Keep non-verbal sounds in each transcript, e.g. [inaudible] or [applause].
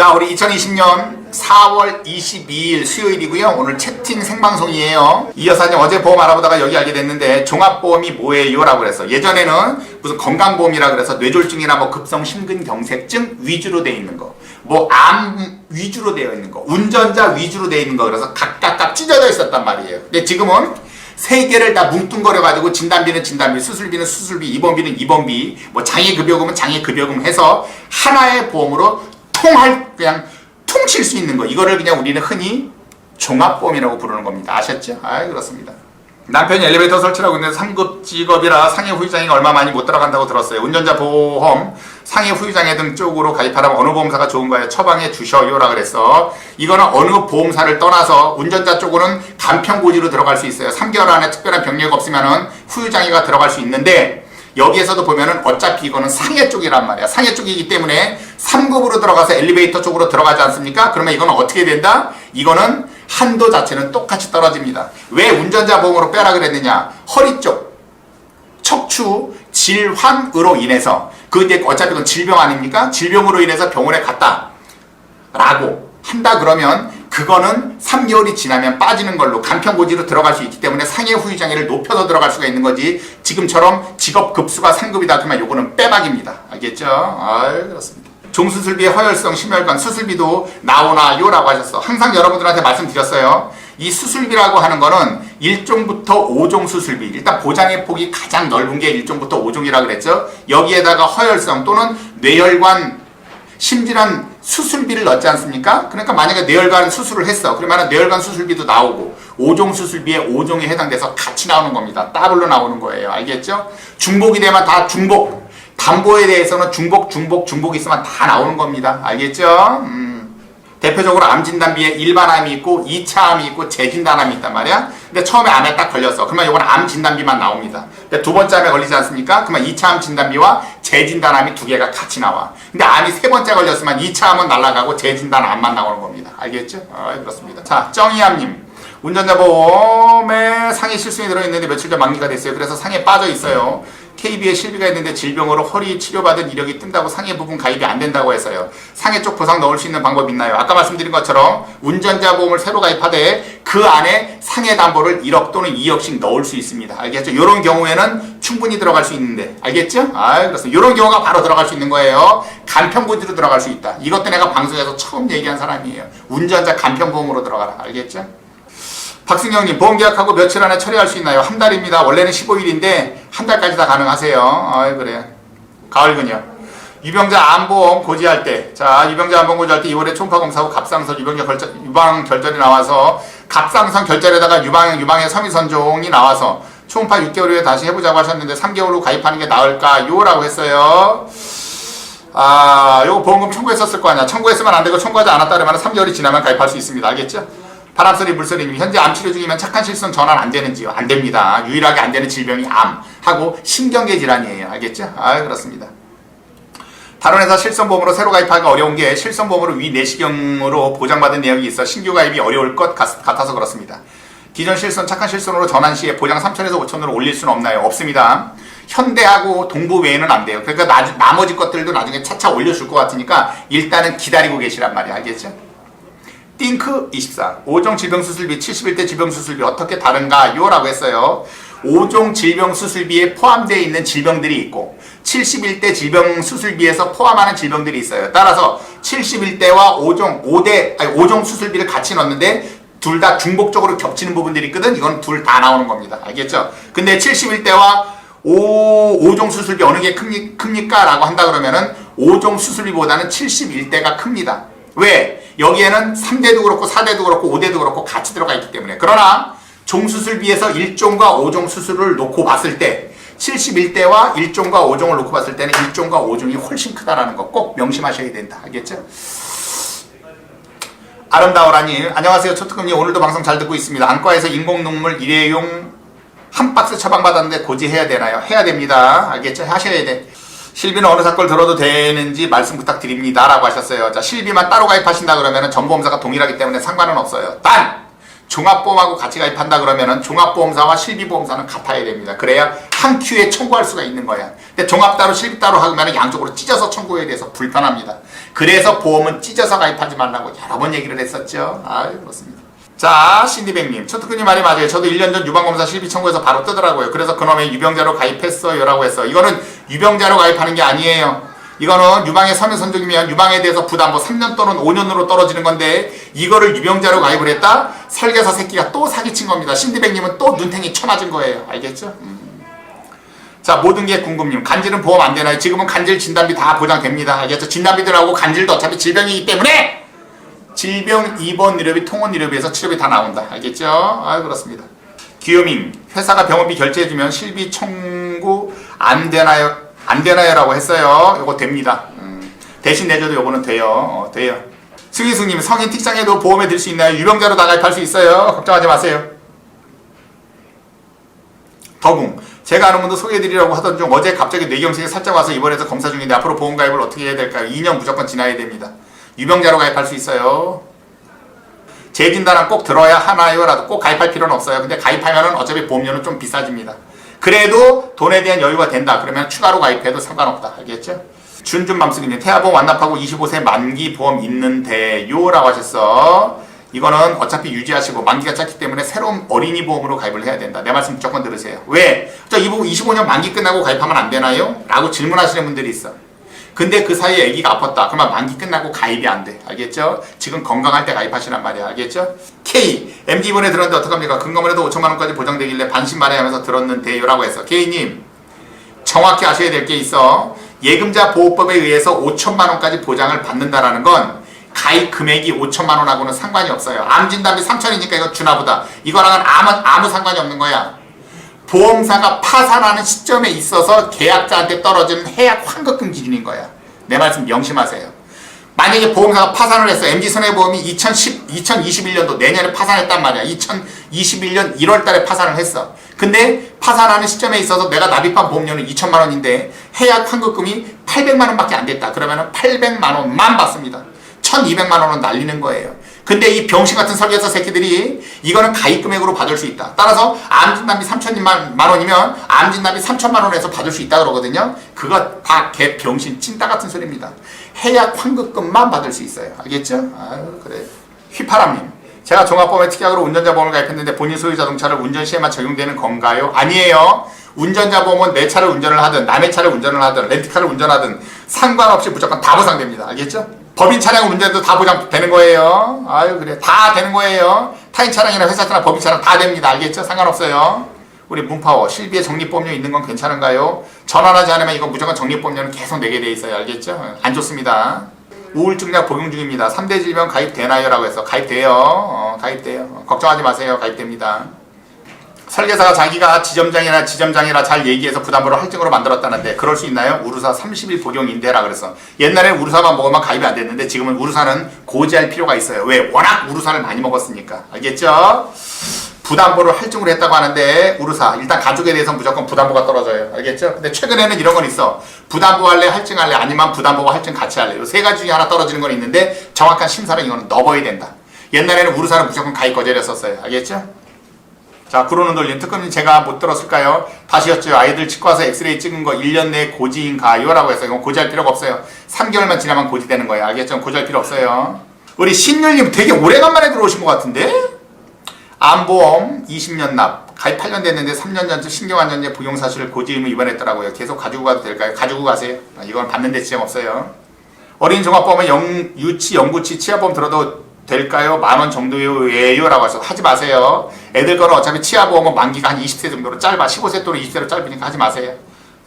자, 우리 2020년 4월 22일 수요일이고요. 오늘 채팅 생방송이에요. 이 여사님 어제 보험 알아보다가 여기 알게 됐는데 종합보험이 뭐예요? 라고 그래서 예전에는 무슨 건강보험이라 그래서 뇌졸중이나 뭐 급성 심근경색증 위주로 돼 있는 거, 뭐 암 위주로 되어 있는 거, 운전자 위주로 되어 있는 거 그래서 각각각 찢어져 있었단 말이에요. 근데 지금은 세 개를 다 뭉뚱거려가지고 진단비는 진단비, 수술비는 수술비, 입원비는 입원비, 뭐 장애급여금은 장애급여금 해서 하나의 보험으로 통할 그냥 통칠 수 있는 거 이거를 그냥 우리는 흔히 종합보험이라고 부르는 겁니다. 아셨죠? 아 그렇습니다. 남편이 엘리베이터 설치라고 있는데 3급 직업이라 상해 후유장애가 얼마 많이 못 들어간다고 들었어요. 운전자 보험 상해 후유장애 등 쪽으로 가입하라면 어느 보험사가 좋은가요? 처방해 주셔요라 그랬어. 이거는 어느 보험사를 떠나서 운전자 쪽으로는 간편고지로 들어갈 수 있어요. 3개월 안에 특별한 병력 없으면은 후유장애가 들어갈 수 있는데 여기에서도 보면은 어차피 이거는 상해 쪽이란 말이야. 상해 쪽이기 때문에 3급으로 들어가서 엘리베이터 쪽으로 들어가지 않습니까? 그러면 이거는 어떻게 된다? 이거는 한도 자체는 똑같이 떨어집니다. 왜 운전자 보험으로 빼라 그랬느냐? 허리 쪽, 척추 질환으로 인해서 그 이제 어차피 그건 질병 아닙니까? 질병으로 인해서 병원에 갔다. 라고 한다 그러면 그거는 3개월이 지나면 빠지는 걸로 간편고지로 들어갈 수 있기 때문에 상해 후유장애를 높여서 들어갈 수가 있는 거지 지금처럼 직업 급수가 상급이다 그러면 요거는 빼박입니다 알겠죠? 아 그렇습니다 종수술비의 허혈성 심혈관 수술비도 나오나요? 라고 하셨어 항상 여러분들한테 말씀드렸어요 이 수술비라고 하는 거는 1종부터 5종 수술비 일단 보장의 폭이 가장 넓은 게 1종부터 5종이라 그랬죠 여기에다가 허혈성 또는 뇌혈관 심질환 수술비를 넣지 않습니까? 그러니까 만약에 뇌혈관 수술을 했어. 그러면 뇌혈관 수술비도 나오고 5종 수술비에 5종에 해당돼서 같이 나오는 겁니다. 더블로 나오는 거예요. 알겠죠? 중복이 되면 다 중복. 담보에 대해서는 중복, 중복, 중복 있으면 다 나오는 겁니다. 알겠죠? 음. 대표적으로 암 진단비에 일반암이 있고 2차 암이 있고 재진단암이 있단 말이야. 근데 처음에 암에 딱 걸렸어. 그러면 이건 암 진단비만 나옵니다. 근데 두 번째 암에 걸리지 않습니까? 그러면 2차 암 진단비와 재진단암이 두 개가 같이 나와. 근데 암이 세 번째 걸렸으면 2차 암은 날아가고 재진단 암만 나오는 겁니다. 알겠죠? 아, 그렇습니다. 자, 정희암님. 운전자 보험에 상해 실손이 들어있는데 며칠 전 만기가 됐어요. 그래서 상해 빠져 있어요. KB에 실비가 있는데 질병으로 허리 치료받은 이력이 뜬다고 상해 부분 가입이 안 된다고 해서요. 상해 쪽 보상 넣을 수 있는 방법이 있나요? 아까 말씀드린 것처럼 운전자 보험을 새로 가입하되 그 안에 상해 담보를 1억 또는 2억씩 넣을 수 있습니다. 알겠죠? 이런 경우에는 충분히 들어갈 수 있는데 알겠죠? 아, 그렇습니다. 이런 경우가 바로 들어갈 수 있는 거예요. 간편보지로 들어갈 수 있다. 이것도 내가 방송에서 처음 얘기한 사람이에요. 운전자 간편보험으로 들어가라. 알겠죠? 박승영님 보험 계약하고 며칠 안에 처리할 수 있나요? 한 달입니다. 원래는 15일인데 한 달까지 다 가능하세요. 아 그래. 가을군요. 유병자 암보험 고지할 때, 자 유병자 암보험 고지할 때 2월에 총파 검사하고 갑상선 유병자 결절, 유방 결절이 나와서 갑상선 결절에다가 유방 유방의 섬유선종이 나와서 초음파 6개월 후에 다시 해보자고 하셨는데 3개월 후 가입하는 게 나을까요? 라고 했어요. 아, 요거 보험금 청구했었을 거 아니야. 청구했으면 안 되고 청구하지 않았다 그러면 3개월이 지나면 가입할 수 있습니다. 알겠죠? 바람소리 물소리님 현재 암 치료 중이면 착한 실손 전환 안 되는지요? 안 됩니다. 유일하게 안 되는 질병이 암 하고 신경계 질환이에요. 알겠죠? 아 그렇습니다. 다른 회사 실손보험으로 새로 가입하기가 어려운 게 실손보험으로 위 내시경으로 보장받은 내역이 있어 신규 가입이 어려울 것 같, 같아서 그렇습니다. 기존 실손 착한 실손으로 전환 시에 보장 3천에서 5천으로 올릴 수는 없나요? 없습니다. 현대하고 동부 외에는 안 돼요. 그러니까 나, 나머지 것들도 나중에 차차 올려줄 것 같으니까 일단은 기다리고 계시란 말이야. 알겠죠? 띵크 24 5종 질병 수술비 71대 질병 수술비 어떻게 다른가요? 라고 했어요 5종 질병 수술비에 포함되어 있는 질병들이 있고 71대 질병 수술비에서 포함하는 질병들이 있어요 따라서 71대와 5종 5대 아니 5종 수술비를 같이 넣는데 둘 다 중복적으로 겹치는 부분들이 있거든 이건 둘 다 나오는 겁니다 알겠죠? 근데 71대와 5, 5종 수술비 어느 게 큽니, 큽니까? 라고 한다 그러면은 5종 수술비보다는 71대가 큽니다 왜? 여기에는 3대도 그렇고 4대도 그렇고 5대도 그렇고 같이 들어가 있기 때문에 그러나 종수술비에서 1종과 5종 수술을 놓고 봤을 때 71대와 1종과 5종을 놓고 봤을 때는 1종과 5종이 훨씬 크다라는 거 꼭 명심하셔야 된다. 알겠죠? 아름다워라님 안녕하세요 초특금님 오늘도 방송 잘 듣고 있습니다. 안과에서 인공눈물 일회용 한 박스 처방받았는데 고지해야 되나요? 해야 됩니다. 알겠죠? 하셔야 돼. 실비는 어느 사건 들어도 되는지 말씀 부탁드립니다. 라고 하셨어요. 자, 실비만 따로 가입하신다 그러면 전보험사가 동일하기 때문에 상관은 없어요. 단! 종합보험하고 같이 가입한다 그러면은 종합보험사와 실비보험사는 같아야 됩니다. 그래야 한 큐에 청구할 수가 있는 거야. 근데 종합 따로 실비 따로 하면 양쪽으로 찢어서 청구해야 돼서 불편합니다. 그래서 보험은 찢어서 가입하지 말라고 여러 번 얘기를 했었죠. 아 그렇습니다. 자, 신디백님. 초특근님 말이 맞아요. 저도 1년 전 유방검사 실비 청구해서 바로 뜨더라고요. 그래서 그놈의 유병자로 가입했어요. 라고 했어. 이거는 유병자로 가입하는 게 아니에요. 이거는 유방의 섬유 선적이면 유방에 대해서 부담 뭐 3년 또는 5년으로 떨어지는 건데 이거를 유병자로 가입을 했다? 설계사 새끼가 또 사기친 겁니다. 신디백님은 또 눈탱이 쳐맞은 거예요. 알겠죠? 음. 자, 모든 게 궁금님. 간질은 보험 안 되나요? 지금은 간질 진단비 다 보장됩니다. 알겠죠? 진단비들하고 간질도 어차피 질병이기 때문에 질병 입원 의료비, 통원 의료비에서 치료비 다 나온다. 알겠죠? 아, 그렇습니다. 귀요밍, 회사가 병원비 결제해주면 실비 청구 안 되나요? 안 되나요?라고 했어요. 요거 됩니다. 음, 대신 내줘도 요거는 돼요. 어, 돼요. 승희승님, 성인 tik장에도 보험에 들 수 있나요? 유병자로 다 가입할 수 있어요. 걱정하지 마세요. 더궁, 제가 아는 분도 소개해드리려고 하던 중 어제 갑자기 뇌경색이 살짝 와서 입원해서 검사 중인데 앞으로 보험 가입을 어떻게 해야 될까요? 2년 무조건 지나야 됩니다. 유병자로 가입할 수 있어요. 재진단은 꼭 들어야 하나요? 라도 꼭 가입할 필요는 없어요. 근데 가입하면은 어차피 보험료는 좀 비싸집니다. 그래도 돈에 대한 여유가 된다. 그러면 추가로 가입해도 상관없다. 알겠죠? 준준 맘쓰기님 태아보험 완납하고 25세 만기 보험 있는데요 라고 하셨어. 이거는 어차피 유지하시고 만기가 짧기 때문에 새로운 어린이 보험으로 가입을 해야 된다. 내 말씀 무조건 들으세요. 왜? 저 이거 25년 만기 끝나고 가입하면 안 되나요? 라고 질문하시는 분들이 있어. 근데 그 사이에 아기가 아팠다. 그러면 만기 끝나고 가입이 안 돼. 알겠죠? 지금 건강할 때 가입하시란 말이야. 알겠죠? K. MD분에 들었는데 어떡합니까? 근거문에도 5천만 원까지 보장되길래 반신반의 하면서 들었는데요라고 했어. K님. 정확히 아셔야 될 게 있어. 예금자 보호법에 의해서 5천만 원까지 보장을 받는다라는 건 가입 금액이 5천만 원하고는 상관이 없어요. 암 진단비 3천이니까 이거 주나 보다. 이거랑은 아무, 아무 상관이 없는 거야. 보험사가 파산하는 시점에 있어서 계약자한테 떨어지는 해약 환급금 기준인 거야. 내 말씀 명심하세요. 만약에 보험사가 파산을 했어. MG손해보험이 2010, 2021년도 내년에 파산했단 말이야. 2021년 1월 달에 파산을 했어. 근데 파산하는 시점에 있어서 내가 납입한 보험료는 2천만 원인데 해약 환급금이 800만 원밖에 안 됐다. 그러면 800만 원만 받습니다. 1200만 원은 날리는 거예요. 근데 이 병신 같은 설계사 새끼들이 이거는 가입 금액으로 받을 수 있다. 따라서 암진단비 3천만 원이면 암진단비 3천만 원에서 받을 수 있다 그러거든요. 그거 다 개 병신 찐따 같은 소리입니다. 해약 환급금만 받을 수 있어요. 알겠죠? 아유 그래. 휘파람님. 제가 종합보험에 특약으로 운전자 보험을 가입했는데 본인 소유 자동차를 운전 시에만 적용되는 건가요? 아니에요. 운전자 보험은 내 차를 운전을 하든 남의 차를 운전을 하든 렌트카를 운전하든 상관없이 무조건 다 보상됩니다. 알겠죠? 법인 차량 운전도 다 보장되는 거예요. 아유 그래 다 되는 거예요. 타인 차량이나 회사 차량, 법인 차량 다 됩니다. 알겠죠? 상관없어요. 우리 문파워 실비에 적립보험료 있는 건 괜찮은가요? 전환하지 않으면 이거 무조건 적립보험료는 계속 내게 돼 있어요. 알겠죠? 안 좋습니다. 우울증약 복용 중입니다. 3대 질병 가입되나요? 라고 해서 가입돼요. 어, 가입돼요. 어, 걱정하지 마세요. 가입됩니다. 설계사가 자기가 지점장이나 지점장이라 잘 얘기해서 부담으로 할증으로 만들었다는데 그럴 수 있나요? 우루사 30일 복용인데라 그래서 옛날에 우루사만 먹으면 가입이 안 됐는데 지금은 우루사는 고지할 필요가 있어요. 왜? 워낙 우루사를 많이 먹었으니까. 알겠죠? 부담보를 할증으로 했다고 하는데 우루사 일단 가족에 대해서 무조건 부담보가 떨어져요. 알겠죠? 근데 최근에는 이런 건 있어. 부담보 할래, 할증 할래, 아니면 부담보와 할증 같이 할래. 이세 가지 중에 하나 떨어지는 건 있는데 정확한 심사를 이거는 넣어야 된다. 옛날에는 우루사는 무조건 가입 거절했었어요. 알겠죠? 자, 구로는 돌림 특검님 제가 못 들었을까요? 다시 였죠. 아이들 치과에서 엑스레이 찍은 거 1년 내 고지인가요? 라고 해서 이건 고지할 필요가 없어요. 3개월만 지나면 고지되는 거예요. 알겠죠? 고지할 필요 없어요. 우리 신율님 되게 오래간만에 들어오신 것 같은데? 암보험 20년 납. 가입 8년 됐는데 3년 전쯤 신경안전제 복용 사실을 고지 의무 위반했더라고요. 계속 가지고 가도 될까요? 가지고 가세요. 아, 이건 받는 데 지장 없어요. 어린 종합보험은 영, 유치, 영구치, 치아보험 들어도 될까요? 만 원 정도예요? 라고 해서 하지 마세요. 애들 거는 어차피 치아보험은 만기가 한 20세 정도로 짧아. 15세 또는 20세로 짧으니까 하지 마세요.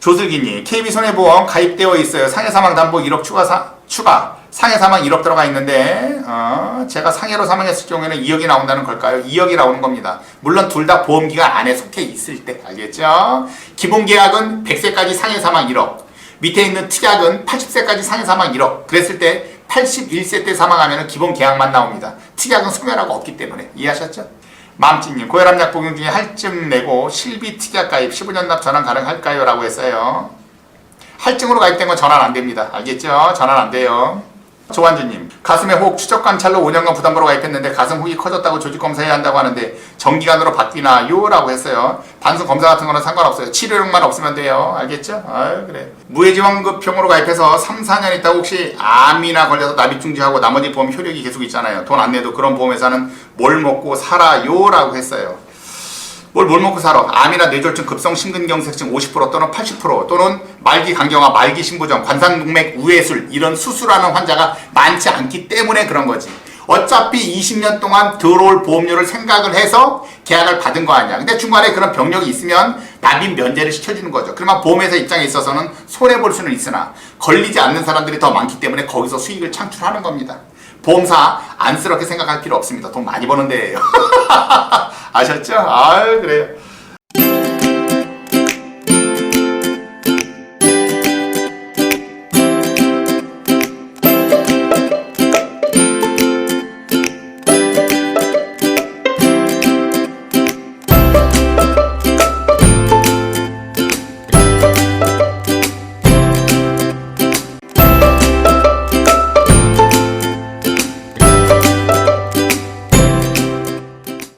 조슬기님, KB손해보험 가입되어 있어요. 상해 사망 담보 1억 추가, 사, 추가. 상해 사망 1억 들어가 있는데, 어, 제가 상해로 사망했을 경우에는 2억이 나온다는 걸까요? 2억이 나오는 겁니다. 물론 둘 다 보험기간 안에 속해 있을 때, 알겠죠? 기본 계약은 100세까지 상해 사망 1억. 밑에 있는 특약은 80세까지 상해 사망 1억. 그랬을 때 81세 때 사망하면 기본 계약만 나옵니다. 특약은 소멸하고 없기 때문에. 이해하셨죠? 맘찌님, 고혈압약 복용 중에 할증 내고 실비 특약 가입 15년 납 전환 가능할까요? 라고 했어요. 할증으로 가입된 건 전환 안 됩니다. 알겠죠? 전환 안 돼요. 조한주님 가슴에 혹 추적 관찰로 5년간 부담으로 가입했는데 가슴 혹이 커졌다고 조직 검사해야 한다고 하는데 정기간으로 바뀌나요 라고 했어요. 단순 검사 같은 거는 상관없어요. 치료력만 없으면 돼요. 알겠죠? 아유 그래. 무해지원급형으로 가입해서 3, 4년 있다가 혹시 암이나 걸려서 납입 중지하고 나머지 보험 효력이 계속 있잖아요. 돈 안 내도 그런 보험회사는 뭘 먹고 살아요 라고 했어요. 뭘, 뭘 먹고 살아? 암이나 뇌졸중, 급성 심근경색증 50% 또는 80% 또는 말기 간경화, 말기 신부전, 관상동맥 우회술 이런 수술하는 환자가 많지 않기 때문에 그런 거지. 어차피 20년 동안 들어올 보험료를 생각을 해서 계약을 받은 거 아니야. 근데 중간에 그런 병력이 있으면 납입 면제를 시켜주는 거죠. 그러면 보험회사 입장에 있어서는 손해볼 수는 있으나 걸리지 않는 사람들이 더 많기 때문에 거기서 수익을 창출하는 겁니다. 보험사 안쓰럽게 생각할 필요 없습니다. 돈 많이 버는 데예요. [laughs] 아셨죠? 아유 그래요.